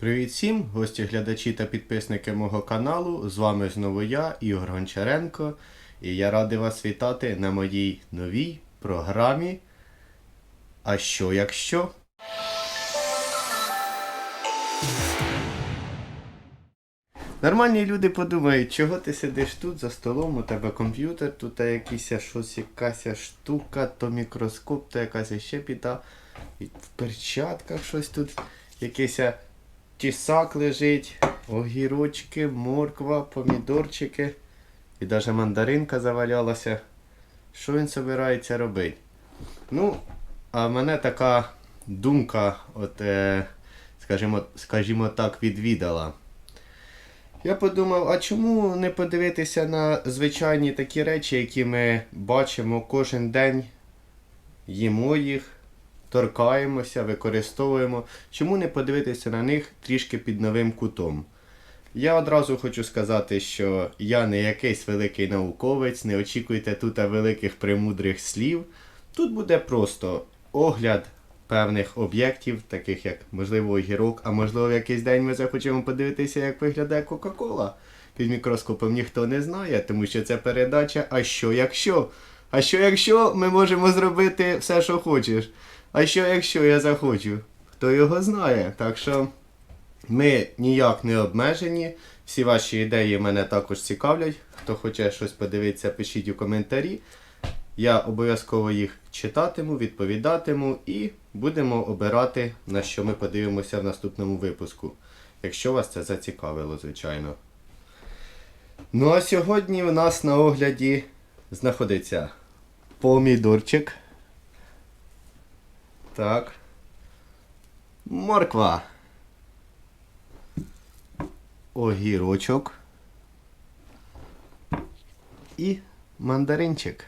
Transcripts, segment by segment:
Привіт всім, гості, глядачі та підписники мого каналу. З вами знову я, Ігор Гончаренко, і я радий вас вітати на моїй новій програмі. А що якщо? Нормальні люди подумають, чого ти сидиш тут за столом, у тебе комп'ютер, тут якийсь щось, якась штука, то мікроскоп, то якась ще біда. В перчатках щось тут, якийсь тісак лежить, огірочки, морква, помідорчики. І навіть мандаринка завалялася. Що він собирається робити? Ну, а в мене така думка, от, е, скажімо, скажімо так, відвідала. Я подумав, а чому не подивитися на звичайні такі речі, які ми бачимо кожен день, їмо їх, торкаємося, використовуємо. Чому не подивитися на них трішки під новим кутом? Я одразу хочу сказати, що я не якийсь великий науковець, не очікуйте тут великих премудрих слів. Тут буде просто огляд певних об'єктів, таких як, можливо, огірок, а можливо, в якийсь день ми захочемо подивитися, як виглядає Кока-Кола. Під мікроскопом ніхто не знає, тому що це передача А що якщо? А що якщо ми можемо зробити все, що хочеш? А що якщо я захочу? Хто його знає? Так що ми ніяк не обмежені. Всі ваші ідеї мене також цікавлять. Хто хоче щось подивитися, пишіть у коментарі. Я обов'язково їх читатиму, відповідатиму і будемо обирати, на що ми подивимося в наступному випуску. Якщо вас це зацікавило, звичайно. Ну а сьогодні у нас на огляді знаходиться помідорчик. Так. Морква. Огірочок. І мандаринчик.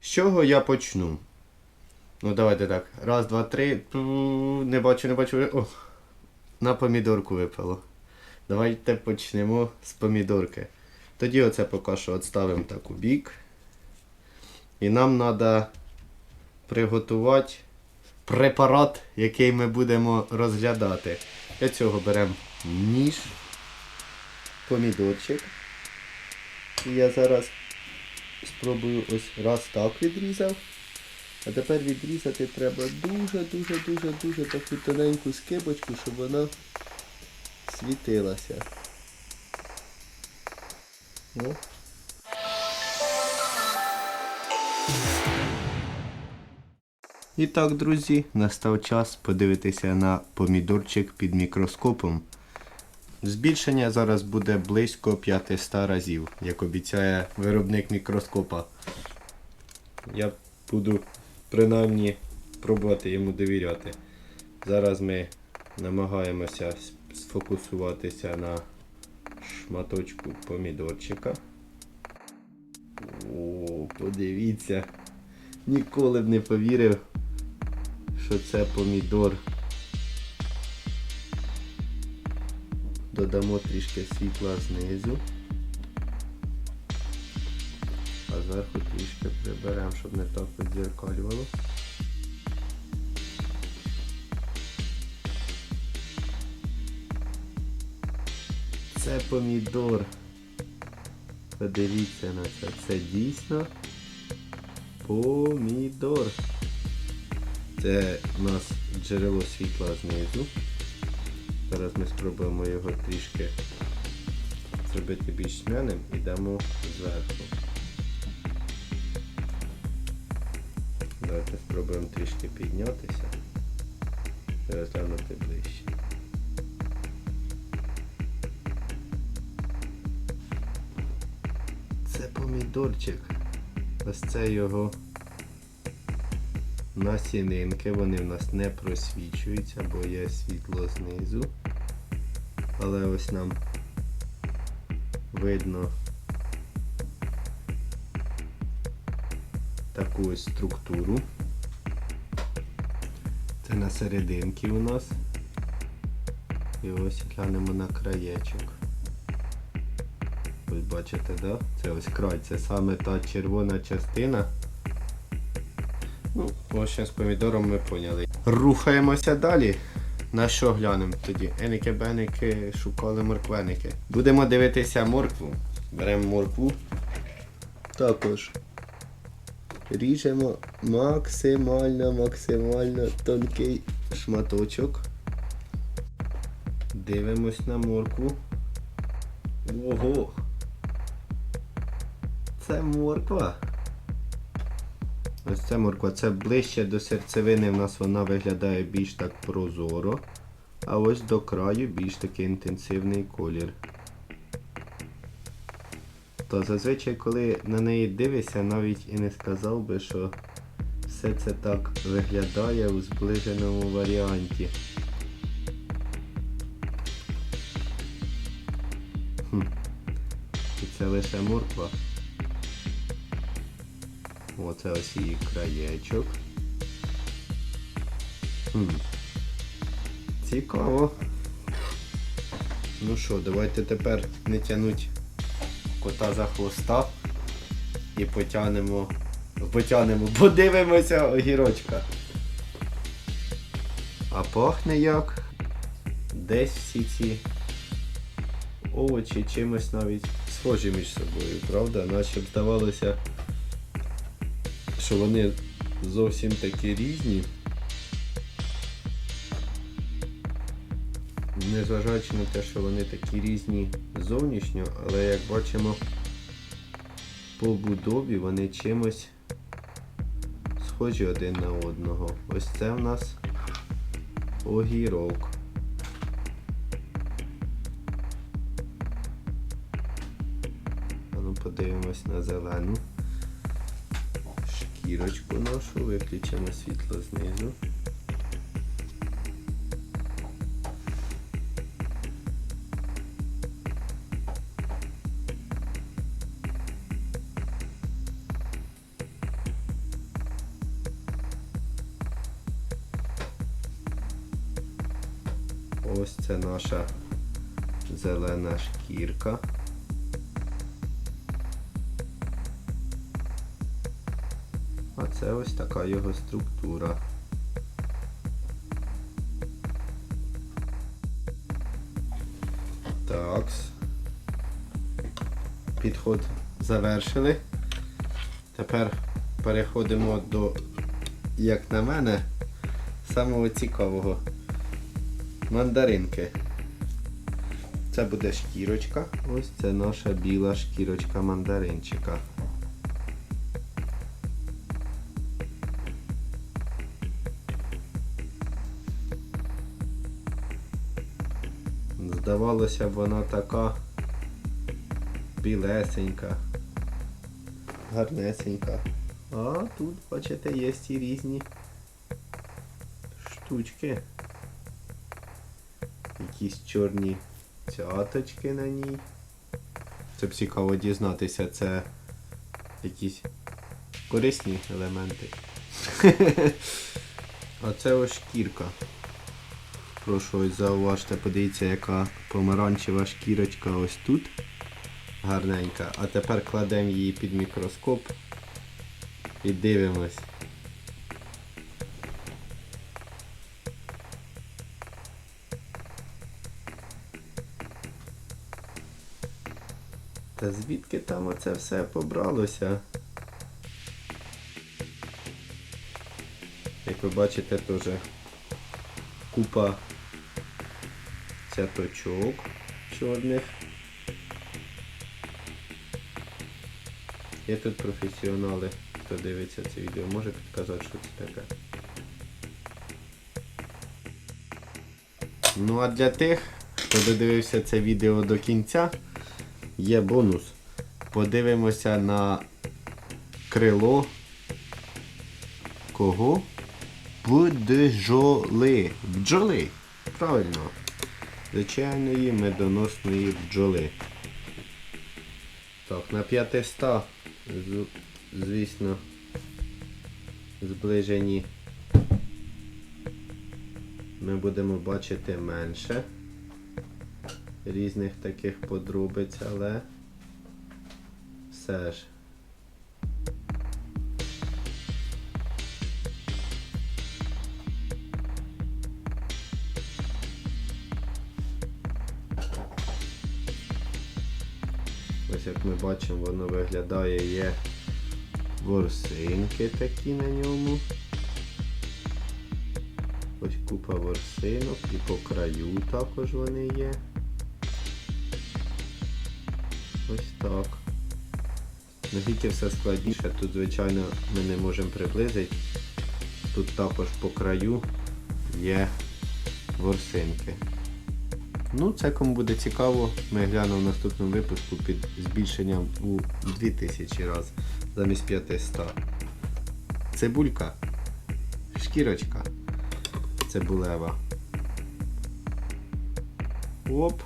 З чого я почну? Ну, давайте так. Раз, два, три. Не бачу, не бачу. О, на помідорку випало. Давайте почнемо з помідорки. Тоді оце поки що відставимо так у бік. І нам треба приготувати препарат, який ми будемо розглядати. Для цього беремо ніж, помідорчик. І я зараз спробую ось раз так відрізав. А тепер відрізати треба дуже-дуже-дуже-дуже таку тоненьку скибочку, щоб вона світилася. О. І так, друзі, настав час подивитися на помідорчик під мікроскопом. Збільшення зараз буде близько 500 разів, як обіцяє виробник мікроскопа. Я буду принаймні пробувати йому довіряти. Зараз ми намагаємося сфокусуватися на шматочку помідорчика. О, подивіться. Ніколи б не повірив, що це помідор. Додамо трішки світла знизу. А зверху трішки приберемо, щоб не так відзеркалювало. Це помідор. Подивіться на це. Це дійсно помідор. Це у нас джерело світла знизу. Зараз ми спробуємо його трішки зробити більш тьмяним і дамо зверху. Давайте спробуємо трішки піднятися і розглянути ближче. Помідорчик. Ось це його насінинки, вони в нас не просвічуються, бо є світло знизу. Але ось нам видно таку ось структуру. Це на серединки у нас. І ось глянемо на краєчок. Ось бачите, да? Це ось край, це саме та червона частина, Ну, общем, з помідором ми поняли. Рухаємося далі. На що глянемо тоді? Еники, беники, шукали морквеники. Будемо дивитися моркву. Беремо моркву. Також. Ріжемо максимально, максимально тонкий шматочок. Дивимось на моркву. Ого! Це морква. Ось це морква, це ближче до серцевини в нас вона виглядає більш так прозоро. А ось до краю більш такий інтенсивний колір. То зазвичай, коли на неї дивишся, навіть і не сказав би, що все це так виглядає у зближеному варіанті. Хм. І це лише морква. Оце ось її краєчок. Хм. Цікаво. Ну що, давайте тепер не тянуть кота за хвоста і потягнемо. Потягнемо, подивимося огірочка. А пахне як? Десь всі ці овочі чимось навіть схожі між собою, правда? Наче б здавалося, що вони зовсім такі різні. Незважаючи на те, що вони такі різні зовнішньо, але як бачимо по будові вони чимось схожі один на одного. Ось це в нас огірок. А подивимось на зелену шкірочку нашу, виключимо світло знизу. Ось це наша зелена шкірка. Це ось така його структура. Такс. Підход завершили. Тепер переходимо до, як на мене, самого цікавого мандаринки. Це буде шкірочка. Ось це наша біла шкірочка мандаринчика. Здавалося б, вона така білесенька, гарнесенька. А тут, бачите, є ці різні штучки. Якісь чорні цяточки на ній. Це б цікаво дізнатися, це якісь корисні елементи. А це ось шкірка. Прошу ось зауважте, подивіться, яка помаранчева шкірочка ось тут. Гарненька. А тепер кладемо її під мікроскоп і дивимось. Та звідки там оце все побралося? Як ви бачите, теж купа цяточок чорних. Є тут професіонали, хто дивиться це відео, може підказати, що це таке. Ну а для тих, хто додивився це відео до кінця, є бонус. Подивимося на крило кого? Бджоли. Бджоли. Правильно. Звичайної медоносної бджоли. Так, на 500, звісно, зближені ми будемо бачити менше різних таких подробиць, але все ж. Ось як ми бачимо, воно виглядає, є ворсинки такі на ньому. Ось купа ворсинок і по краю також вони є. Ось так. Наскільки все складніше, тут звичайно ми не можемо приблизити. Тут також по краю є ворсинки. Ну, це кому буде цікаво, ми глянемо в наступному випуску під збільшенням у 2000 раз замість 500. Цибулька, шкірочка цибулева. Оп.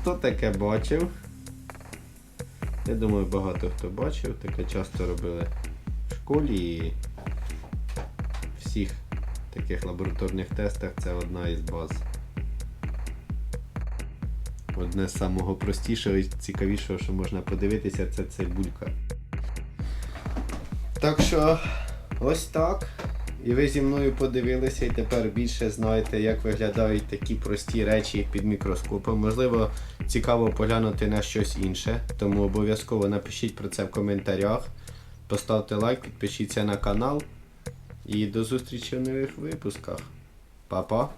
Хто таке бачив? Я думаю, багато хто бачив, таке часто робили в школі і всіх таких лабораторних тестах це одна із баз. Одне з самого простішого і цікавішого, що можна подивитися, це цибулька. Так що ось так. І ви зі мною подивилися і тепер більше знаєте, як виглядають такі прості речі під мікроскопом. Можливо, цікаво поглянути на щось інше, тому обов'язково напишіть про це в коментарях. Поставте лайк, підпишіться на канал. І до зустрічі в нових випусках. Па-па!